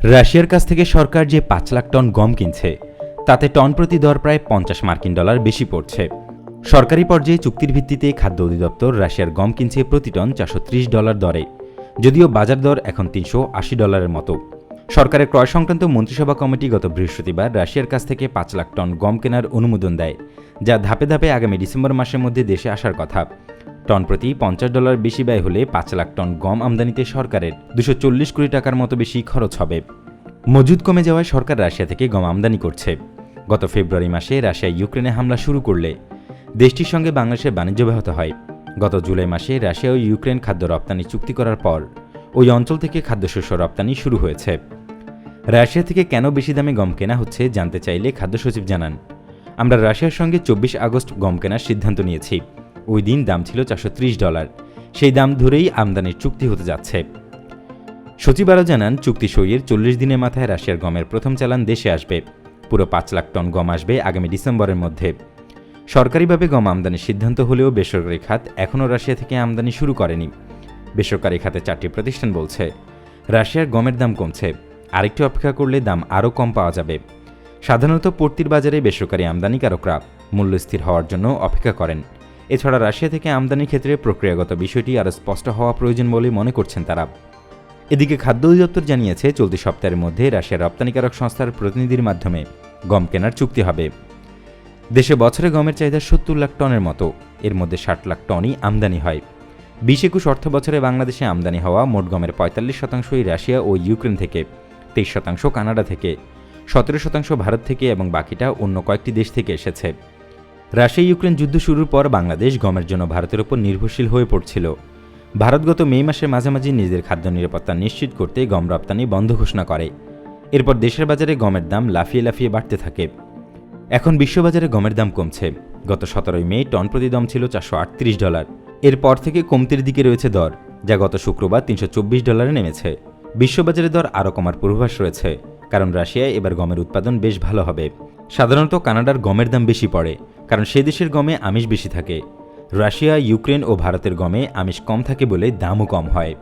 রাশিয়ার কাছ থেকে সরকার যে পাঁচ লাখ টন গম কিনছে, তাতে টন প্রতি দর প্রায় পঞ্চাশ মার্কিন ডলার বেশি পড়ছে। সরকারি পর্যায়ে চুক্তির ভিত্তিতে খাদ্য অধিদপ্তর রাশিয়ার গম কিনছে প্রতি টন চারশো ত্রিশ ডলার দরে, যদিও বাজার দর এখন তিনশো আশি ডলারের মতো। সরকারের ক্রয় সংক্রান্ত মন্ত্রিসভা কমিটি গত বৃহস্পতিবার রাশিয়ার কাছ থেকে পাঁচ লাখ টন গম কেনার অনুমোদন দেয়, যা ধাপে ধাপে আগামী ডিসেম্বর মাসের মধ্যে দেশে আসার কথা। টন প্রতি পঞ্চাশ ডলার বেশি ব্যয় হলে পাঁচ লাখ টন গম আমদানিতে সরকারের দুশো চল্লিশ কোটি টাকার মতো বেশি খরচ হবে। মজুদ কমে যাওয়ায় সরকার রাশিয়া থেকে গম আমদানি করছে। গত ফেব্রুয়ারি মাসে রাশিয়া ইউক্রেনে হামলা শুরু করলে দেশটির সঙ্গে বাংলাদেশের বাণিজ্য ব্যাহত হয়। গত জুলাই মাসে রাশিয়া ও ইউক্রেন খাদ্য রপ্তানি চুক্তি করার পর ওই অঞ্চল থেকে খাদ্যশস্য রপ্তানি শুরু হয়েছে। রাশিয়া থেকে কেন বেশি দামে গম কেনা হচ্ছে জানতে চাইলে খাদ্য সচিব জানান, আমরা রাশিয়ার সঙ্গে চব্বিশ আগস্ট গম কেনার সিদ্ধান্ত নিয়েছি। ওই দিন দাম ছিল চারশো ত্রিশ ডলার। সেই দাম ধরেই আমদানির চুক্তি হতে যাচ্ছে। সচিব আরও জানান, চুক্তি সইয়ের চল্লিশ দিনের মাথায় রাশিয়ার গমের প্রথম চালান দেশে আসবে। পুরো পাঁচ লাখ টন গম আসবে আগামী ডিসেম্বরের মধ্যে। সরকারিভাবে গম আমদানির সিদ্ধান্ত হলেও বেসরকারি খাত এখনও রাশিয়া থেকে আমদানি শুরু করেনি। বেসরকারি খাতে চারটি প্রতিষ্ঠান বলছে, রাশিয়ার গমের দাম কমছে। আরেকটু অপেক্ষা করলে দাম আরও কম পাওয়া যাবে। সাধারণত পড়তির বাজারে বেসরকারি আমদানিকারকরা মূল্য স্থির হওয়ার জন্য অপেক্ষা করেন। এছাড়া রাশিয়া থেকে আমদানির ক্ষেত্রে প্রক্রিয়াগত বিষয়টি আরও স্পষ্ট হওয়া প্রয়োজন বলে মনে করছেন তারা। এদিকে খাদ্য অধিদপ্তর জানিয়েছে, চলতি সপ্তাহের মধ্যে রাশিয়ার রপ্তানিকারক সংস্থার প্রতিনিধির মাধ্যমে গম কেনার চুক্তি হবে। দেশে বছরে গমের চাহিদা সত্তর লাখ টনের মতো, এর মধ্যে ষাট লাখ টনই আমদানি হয়। বিশ একুশ অর্থ বছরে বাংলাদেশে আমদানি হওয়া মোট গমের পঁয়তাল্লিশ শতাংশই রাশিয়া ও ইউক্রেন থেকে, তেইশ শতাংশ কানাডা থেকে, সতেরো শতাংশ ভারত থেকে এবং বাকিটা অন্য কয়েকটি দেশ থেকে এসেছে। রাশিয়া ইউক্রেন যুদ্ধ শুরুর পর বাংলাদেশ গমের জন্য ভারতের ওপর নির্ভরশীল হয়ে পড়ছিল। ভারত গত মে মাসের মাঝামাঝি নিজেদের খাদ্য নিরাপত্তা নিশ্চিত করতে গম রপ্তানি বন্ধ ঘোষণা করে। এরপর দেশের বাজারে গমের দাম লাফিয়ে লাফিয়ে বাড়তে থাকে। এখন বিশ্ববাজারে গমের দাম কমছে। গত সতেরোই মে টন প্রতি দাম ছিল চারশো আটত্রিশ ডলার। এরপর থেকে কমতির দিকে রয়েছে দর, যা গত শুক্রবার তিনশো চব্বিশ ডলারে নেমেছে। বিশ্ববাজারে দর আরও কমার পূর্বাভাস রয়েছে, কারণ রাশিয়ায় এবার গমের উৎপাদন বেশ ভালো হবে। সাধারণত কানাডার গমের দাম বেশি পড়ে। কারণ সে দেশের গমে আমিষ বেশি থাকে। রাশিয়া, ইউক্রেন ও ভারতের গমে আমিষ কম থাকে বলে দামও কম হয়।